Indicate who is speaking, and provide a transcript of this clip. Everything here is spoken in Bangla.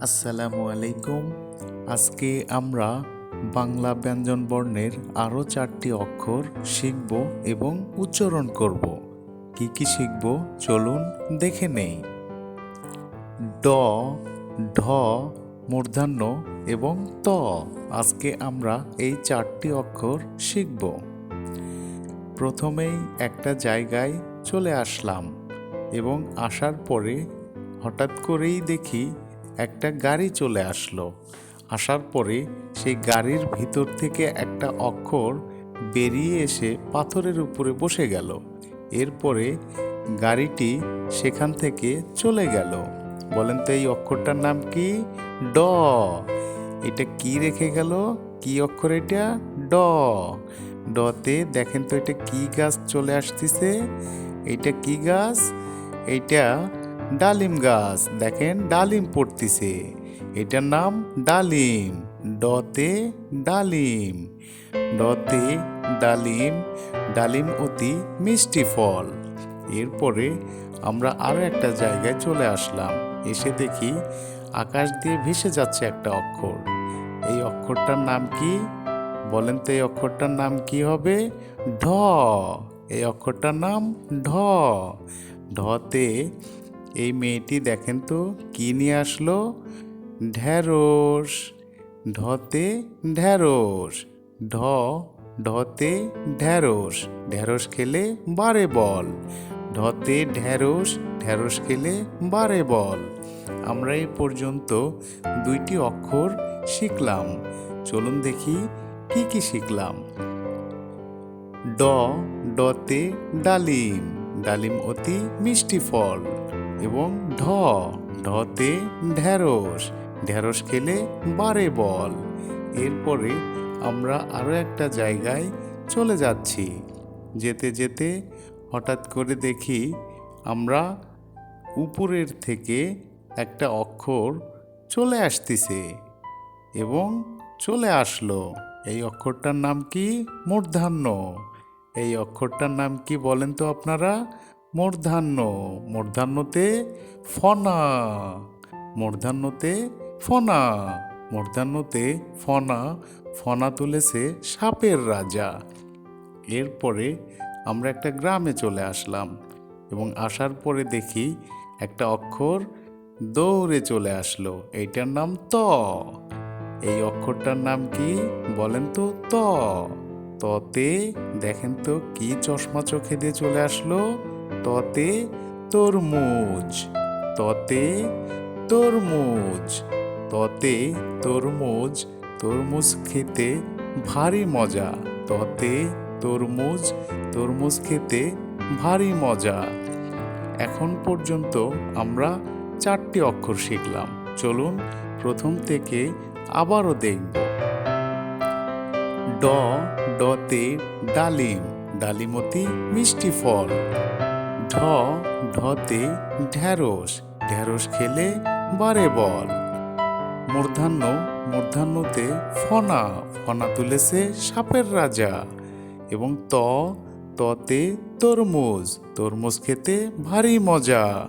Speaker 1: আসসালামু আলাইকুম। আজকে আমরা বাংলা ব্যঞ্জন বর্ণের আরও চারটি অক্ষর শিখব এবং উচ্চারণ করব। কি কি শিখব? চলুন দেখে নেই। ড, ঢ, মূর্ধান্য এবং ত। আজকে আমরা এই চারটি অক্ষর শিখব। প্রথমেই একটা জায়গায় চলে আসলাম এবং আসার পরে হঠাৎ করেই দেখি একটা গাড়ি চলে আসলো। আসার পরে সেই গাড়ির ভিতর থেকে একটা অক্ষর বেরিয়ে এসে পাথরের উপরে বসে গেল। এরপরে গাড়িটি সেখান থেকে চলে গেল। বলেন তো এই অক্ষরটার নাম কি? ড। এটা কি রেখে গেল? কি অক্ষর এটা? ড। ডতে দেখেন তো এটা কি গাছ চলে আসতেছে? এটা কি গাছ? এইটা ডালিম গাছ, দেখেন ডালিম পড়তিছে। এটার নাম ডালিম, ডতে ডালিম। ডতে ডালিম ডালিম অতি মিষ্টি ফল। এরপরে আমরা আরও একটা জায়গায় চলে আসলাম। এসে দেখি আকাশ দিয়ে ভেসে যাচ্ছে একটা অক্ষর। এই অক্ষরটার নাম কি? বলেন তো এই অক্ষরটার নাম কি হবে? ঢ। এই অক্ষরটার নাম ঢ। ঢতে এই মেয়েটি দেখেন তো, কি নিয়ে আসলো? ঢ্যাঁড়স, ঢতে ঢ্যাঁড়স, ঢ, ঢতে ঢ্যাঁড়স ঢ্যাঁড়স খেলে বারে বল। ঢতে ঢ্যাঁড়স ঢ্যাঁড়স খেলে বারে বল। আমরা এই পর্যন্ত দুইটি অক্ষর শিখলাম। চলুন দেখি কি কি শিখলাম। ড, ডতে ডালিম ডালিম অতি মিষ্টি ফল। এবং ঢ, ঢতে ঢ্যাঁড়স ঢ্যাঁড়স খেলে বারে বল। এরপরে আমরা আরও একটা জায়গায় চলে যাচ্ছি। যেতে যেতে হঠাৎ করে দেখি আমরা উপরের থেকে একটা অক্ষর চলে আসতেছে এবং চলে আসলো। এই অক্ষরটার নাম কি? মূর্ধান্য। এই অক্ষরটার নাম কি বলেন তো আপনারা? মূর্ধান্য মূর্ধান্যতে ফনা মূর্ধান্যতে ফনা মূর্ধান্যতে ফনা ফনা তুলেছে সাপের রাজা। এরপরে আমরা একটা গ্রামে চলে আসলাম এবং আসার পরে দেখি একটা অক্ষর দৌড়ে চলে আসলো, এইটার নাম ত। এই অক্ষরটার নাম কি বলেন তো? ত। ততে দেখেন তো কি চশমা চোখে দিয়ে চলে আসলো। ততে তরমুজ ততে তরমুজ ততে তরমুজ তরমুজ খেতে ভারী মজা, ততে তরমুজ তরমুজ খেতে ভারী মজা। এখন পর্যন্ত আমরা চারটি অক্ষর শিখলাম, চলুন প্রথম থেকে আবারও দেখব। ড, ডতে ডালিম, ডালিমতি মিষ্টি ফল। ঢ, ঢতে ঢ্যাঁড়স ঢ্যাঁড়স খেলে বারে বল। মূর্ধান্য মূর্ধান্যতে ফনা। ফনা তুলেছে সাপের রাজা। এবং ত, ততে তরমুজ। তরমুজ খেতে ভারী মজা।